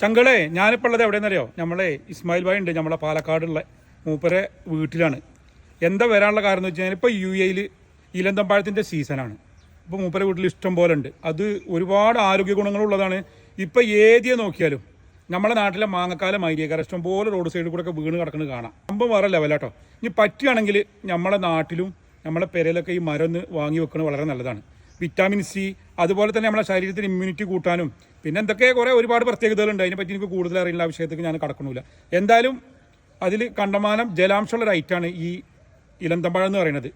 ചങ്കളെ ഞാനിപ്പോൾ ഉള്ളത് എവിടെയെന്നറിയോ നമ്മളെ ഇസ്മായിൽ ഭായി ഉണ്ട് നമ്മളെ പാലക്കാടുള്ള മൂപ്പരെ വീട്ടിലാണ്. എന്താ വരാനുള്ള കാരണം എന്ന് വെച്ച് കഴിഞ്ഞാൽ ഇപ്പോൾ യു എയിൽ ഇലന്തമ്പാഴത്തിന്റെ സീസണാണ് ഇപ്പോൾ മൂപ്പരെ വീട്ടിൽ ഇഷ്ടം പോലെ ഉണ്ട്. അത് ഒരുപാട് ആരോഗ്യ ഗുണങ്ങളുള്ളതാണ് ഇപ്പോൾ ഏതിയെ നോക്കിയാലും നമ്മളെ നാട്ടിലെ മാങ്ങക്കാലം മൈരിയക്കാർ ഇഷ്ടം പോലെ റോഡ് സൈഡിൽ കൂടെ ഒക്കെ വീണ് കിടക്കുന്നത് കാണാം. സംഭവം വേറെ ലെവലാട്ടോ ഇനി പറ്റുകയാണെങ്കിൽ നമ്മളെ നാട്ടിലും നമ്മളെ പെരയിലൊക്കെ ഈ മരം വാങ്ങി വെക്കുന്നത് വളരെ നല്ലതാണ്. വിറ്റാമിൻ സി അതുപോലെ തന്നെ നമ്മുടെ ശരീരത്തിന് ഇമ്മ്യൂണിറ്റി കൂട്ടാനും. പിന്നെ എന്തൊക്കെ കുറേ ഒരുപാട് പ്രത്യേകതകളുണ്ട്. അതിനെപ്പറ്റി എനിക്ക് കൂടുതൽ അറിയില്ല ആ വിഷയത്തേക്ക് ഞാൻ കടക്കണില്ല എന്തായാലും അതിൽ കണ്ടമാനം ജലാംശമുള്ള ഒരു ഐറ്റാണ് ഈ ഇലന്തമ്പഴം എന്ന് പറയുന്നത്.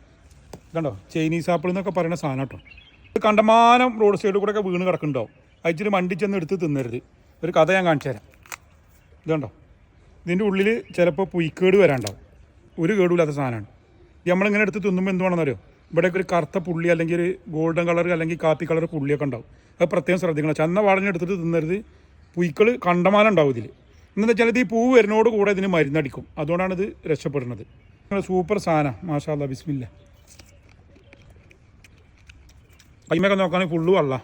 ഇതുണ്ടോ ചൈനീസ് ആപ്പിൾ എന്നൊക്കെ പറയുന്ന സാധനം കേട്ടോ. ഇത് കണ്ടമാനം റോഡ് സൈഡിൽ കൂടെ ഒക്കെ വീണ് കിടക്കുന്നുണ്ടാവും. അയച്ചിട്ട് മണ്ടി ചെന്ന് എടുത്ത് തിന്നരുത്. ഒരു കഥ ഞാൻ കാണിച്ചു തരാം. ഇതുണ്ടോ ഇതിന്റെ ഉള്ളിൽ ചിലപ്പോൾ പുയ്ക്കേട് വരാണ്ടാവും ഒരു കേടുമില്ലാത്ത സാധനമാണ്. ഇത് നമ്മളിങ്ങനെ എടുത്ത് തിന്നുമ്പോൾ എന്തുവാണെന്നറിയോ ഇവിടെയൊക്കെ ഒരു കറുത്ത പുള്ളി അല്ലെങ്കിൽ ഒരു ഗോൾഡൻ കളർ അല്ലെങ്കിൽ കാപ്പി കളർ പുള്ളിയൊക്കെ ഉണ്ടാവും. അത് പ്രത്യേകം ശ്രദ്ധിക്കണം. ചന്ന വാടഞ്ഞെടുത്തിട്ട് തിന്നരുത്. പുയ്ക്കൾ കണ്ടമാനം ഉണ്ടാവും ഇതിൽ എന്നു വെച്ചാൽ ഇത് ഈ പൂവ് വരുന്നതോട് കൂടെ ഇതിന് മരുന്നടിക്കും. അതുകൊണ്ടാണ് ഇത് രക്ഷപ്പെടുന്നത്. സൂപ്പർ സാധനം. മാഷാല്ല ബിസ്മില്ല. കൈമൊക്കെ നോക്കുകയാണെങ്കിൽ ഫുള്ള് വള്ള.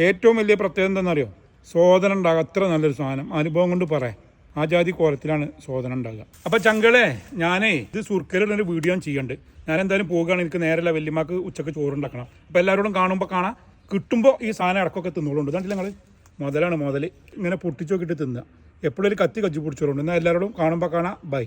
ഏറ്റവും വലിയ പ്രത്യേകത എന്താണെന്നറിയോ? സോദന ഉണ്ടാകും അത്ര നല്ലൊരു സാധനം. അനുഭവം കൊണ്ട് പറയാം. ആ ജാതി കോലത്തിലാണ് ശോധന ഉണ്ടാകുക അപ്പൊ ചങ്കളെ ഞാനേ ഇത് സുർക്കരുള്ളൊരു വീഡിയോ ചെയ്യണ്ട്. ഞാൻ എന്തായാലും പോകുകയാണ് എനിക്ക് നേരല്ല വല്യമാക്ക് ഉച്ചയ്ക്ക് ചോറുണ്ടാക്കണം അപ്പൊ എല്ലാവരോടും കാണുമ്പോൾ കാണാം. കിട്ടുമ്പോൾ ഈ സാധനം ഇടക്കൊക്കെ തിന്നോളുണ്ട്. കണ്ടില്ല നിങ്ങൾ മുതലാണ് മുതൽ ഇങ്ങനെ പൊട്ടിച്ചു നോക്കിയിട്ട് തിന്നുക എപ്പോഴും ഒരു കത്തി കജ്ജി പിടിച്ചോളുണ്ട്. എന്നാൽ എല്ലാവരോടും കാണുമ്പോൾ കാണാം. ബൈ